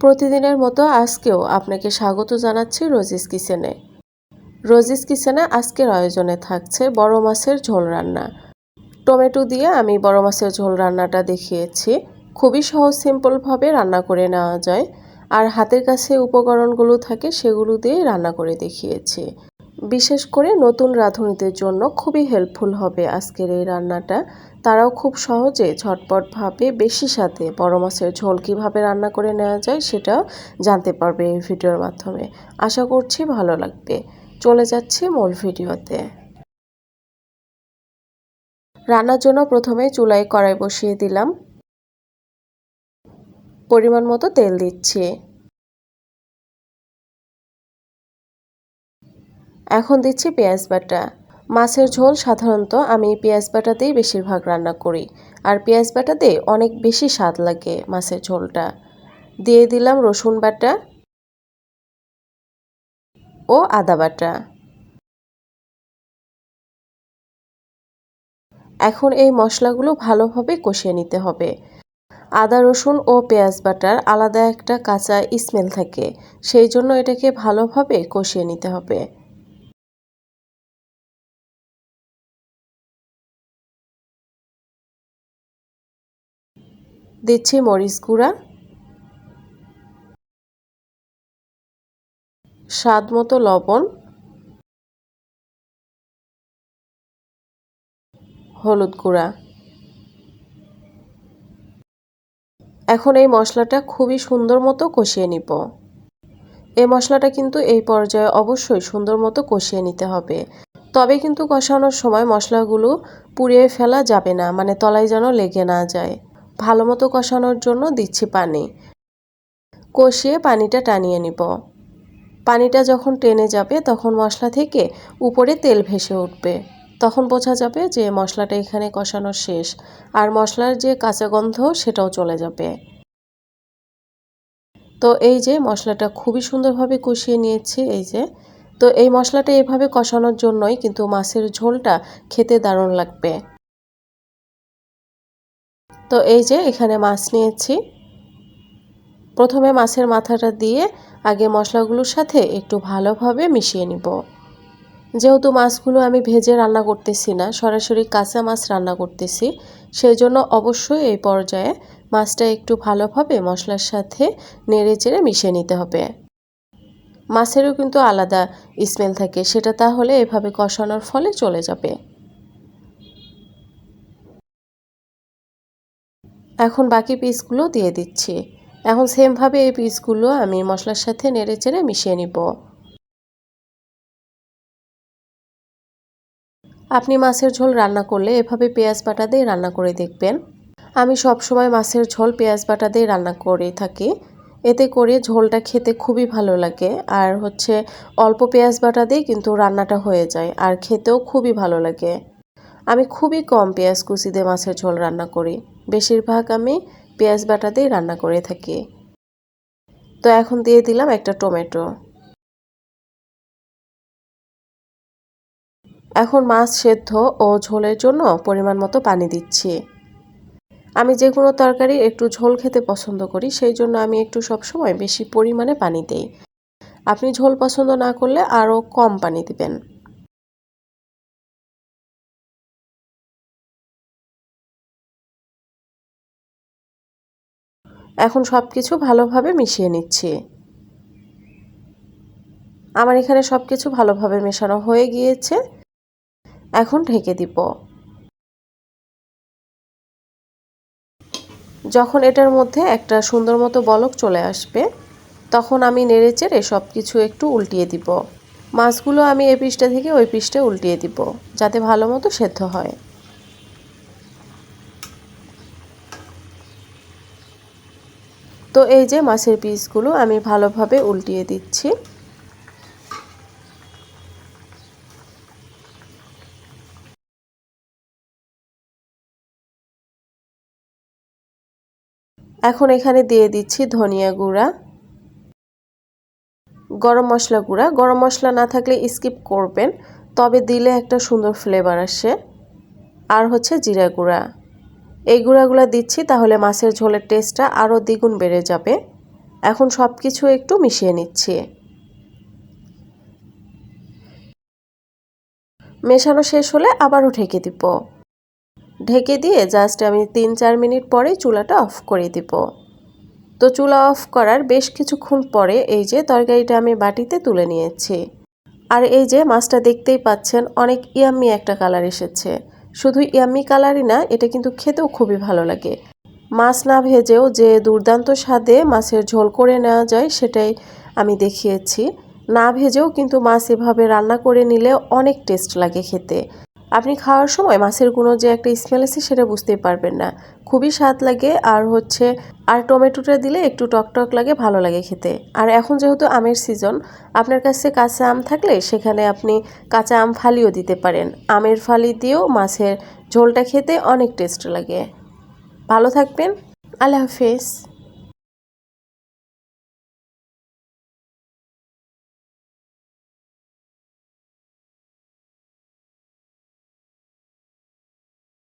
প্রতিদিনের মতো আজকেও আপনাকে স্বাগত জানাচ্ছি রোজিস কিচেনে। রোজিস কিচেনে আজকের আয়োজনে থাকছে বড় মাছের ঝোল রান্না। টমেটো দিয়ে আমি বড় মাছের ঝোল রান্নাটা দেখিয়েছি। খুবই সহজ, সিম্পলভাবে রান্না করে নেওয়া যায়। আর হাতের কাছে উপকরণগুলো থাকে সেগুলো দিয়েই রান্না করে দেখিয়েছি। বিশেষ করে নতুন রাঁধুনিদের জন্য খুবই হেল্পফুল হবে আজকের এই রান্নাটা। তারাও খুব সহজে ঝটপটভাবে বেশি সাথে বড় মাছের ঝোল কীভাবে রান্না করে নেওয়া যায় সেটাও জানতে পারবে এই ভিডিওর মাধ্যমে। আশা করছি ভালো লাগবে। চলে যাচ্ছি মূল ভিডিওতে। রান্নার জন্য প্রথমে চুলায় কড়াই বসিয়ে দিলাম। পরিমাণ মতো তেল দিচ্ছি। এখন দিচ্ছি পেঁয়াজ বাটা। মাছের ঝোল সাধারণত আমি পেঁয়াজ বাটাতেই বেশিরভাগ রান্না করি। আর পেঁয়াজ বাটাতে অনেক বেশি স্বাদ লাগে মাছের ঝোলটা। দিয়ে দিলাম রসুন বাটা ও আদা বাটা। এখন এই মশলাগুলো ভালোভাবে কষিয়ে নিতে হবে। আদা, রসুন ও পেঁয়াজ বাটার আলাদা একটা কাঁচা স্মেল থাকে, সেই জন্য এটাকে ভালোভাবে কষিয়ে নিতে হবে। দিচ্ছি মরিচ গুঁড়া। স্বাদ মতো লবণ। হলুদ গুঁড়া। এখন এই মশলাটা খুবই সুন্দর মতো কষিয়ে নিব। এই মশলাটা কিন্তু এই পর্যায়ে অবশ্যই সুন্দর মতো কষিয়ে নিতে হবে। তবে কিন্তু কষানোর সময় মশলাগুলো পুড়িয়ে ফেলা যাবে না মানে তলায় যেন লেগে না যায়। ভালো মতো কষানোর জন্য দিচ্ছি পানি। কষিয়ে পানিটা টানিয়ে নিব। পানিটা যখন টেনে যাবে, তখন মশলা থেকে উপরে তেল ভেসে উঠবে। তখন বোঝা যাবে যে মশলাটা এখানে কষানো শেষ, আর মশলার যে কাঁচা গন্ধ, সেটাও চলে যাবে। তো এই যে মশলাটা খুবই সুন্দরভাবে কষিয়ে নিয়েছি, এই যে। তো এই মশলাটা এভাবে কষানোর জন্যই কিন্তু মাছের ঝোলটা খেতে দারুণ লাগবে। তো এই যে এখানে মাছ নিয়েছি। প্রথমে মাছের মাথাটা দিয়ে আগে মশলাগুলোর সাথে একটু ভালোভাবে মিশিয়ে নিব। যেহেতু মাছগুলো আমি ভেজে রান্না করতেছি না, সরাসরি কাঁচা মাছ রান্না করতেছি সেই জন্য অবশ্যই এই পর্যায়ে মাছটা একটু ভালোভাবে মশলার সাথে নেড়ে চেড়ে মিশিয়ে নিতে হবে। মাছেরও কিন্তু আলাদা স্মেল থাকে, সেটা তাহলে এভাবে কষানোর ফলে চলে যাবে। এখন বাকি পিসগুলো দিয়ে দিচ্ছি। এখন সেমভাবে এই পিসগুলো আমি মশলার সাথে নেড়ে চেড়ে মিশিয়ে নিব। আপনি মাছের ঝোল রান্না করলে এভাবে পেঁয়াজ বাটা দিয়ে রান্না করে দেখবেন। আমি সব সময় মাছের ঝোল পেঁয়াজ বাটা দিয়ে রান্না করে থাকি। এতে করে ঝোলটা খেতে খুবই ভালো লাগে। আর হচ্ছে অল্প পেঁয়াজ বাটা দিয়ে কিন্তু রান্নাটা হয়ে যায় আর খেতেও খুবই ভালো লাগে। আমি খুবই কম পেঁয়াজ কুচি দিয়ে মাছের ঝোল রান্না করি। বেশিরভাগ আমি পেঁয়াজ বাটা দিয়ে রান্না করে থাকি। তো এখন দিয়ে দিলাম একটা টমেটো। এখন মাছ সেদ্ধ ও ঝোলের জন্য পরিমাণ মতো পানি দিচ্ছি। আমি যে কোনো তরকারি একটু ঝোল খেতে পছন্দ করি, সেই জন্য আমি একটু সবসময় বেশি পরিমাণে পানি দিই। আপনি ঝোল পছন্দ না করলে আরও কম পানি দিবেন। এখন সব কিছু ভালোভাবে মিশিয়ে নিচ্ছি। আমার এখানে সব কিছু ভালোভাবে মেশানো হয়ে গিয়েছে। এখন ঢেকে দিব। যখন এটার মধ্যে একটা সুন্দর মতো বলক চলে আসবে, তখন আমি নেড়ে চেড়ে সব কিছু একটু উল্টিয়ে দিব। মাছগুলো আমি এই পিসটা থেকে ওই পিসটা উল্টিয়ে দিব, যাতে ভালো মতো সেদ্ধ হয়। তো এই যে মাছের পিসগুলো আমি ভালোভাবে উল্টিয়ে দিচ্ছি। এখন এখানে দিয়ে দিচ্ছি ধনিয়া গুঁড়া, গরম মশলা গুঁড়া। গরম মশলা না থাকলে স্কিপ করবেন, তবে দিলে একটা সুন্দর ফ্লেভার আসে। আর হচ্ছে জিরা গুঁড়া। এই গুঁড়াগুলো দিচ্ছি, তাহলে মাছের ঝোলের টেস্টটা আরও দ্বিগুণ বেড়ে যাবে। এখন সব কিছু একটু মিশিয়ে নিচ্ছি। মেশানো শেষ হলে আবারও ঢেকে দিব। ঢেকে দিয়ে জাস্ট আমি তিন চার মিনিট পরে চুলাটা অফ করে দিব। তো চুলা অফ করার বেশ কিছুক্ষণ পরে এই যে তরকারিটা আমি বাটিতে তুলে নিয়েছি। আর এই যে মাছটা দেখতেই পাচ্ছেন, অনেক ইয়াম্মি একটা কালার এসেছে। শুধু ইয়ামি কালারই না, এটা কিন্তু খেতেও খুবই ভালো লাগে। মাছ না ভেজেও যে দুর্দান্ত স্বাদে মাছের ঝোল করে নেওয়া যায়, সেটাই আমি দেখিয়েছি। না ভেজেও কিন্তু মাছ এভাবে রান্না করে নিলে অনেক টেস্ট লাগে খেতে। আপনি খাওয়ার সময় মাছের কোনো যে একটা স্মেল আছে সেটা বুঝতেই পারবেন না। খুবই স্বাদ লাগে আর হচ্ছে, আর টমেটোটা দিলে একটু টক টক লাগে, ভালো লাগে খেতে। আর এখন যেহেতু আমের সিজন আপনার কাছে কাঁচা আম থাকলে সেখানে আপনি কাঁচা আম ফালিও দিতে পারেন। আমের ফালি দিয়েও মাছের ঝোলটা খেতে অনেক টেস্ট লাগে। ভালো থাকবেন। আল্লাহ হাফেজ।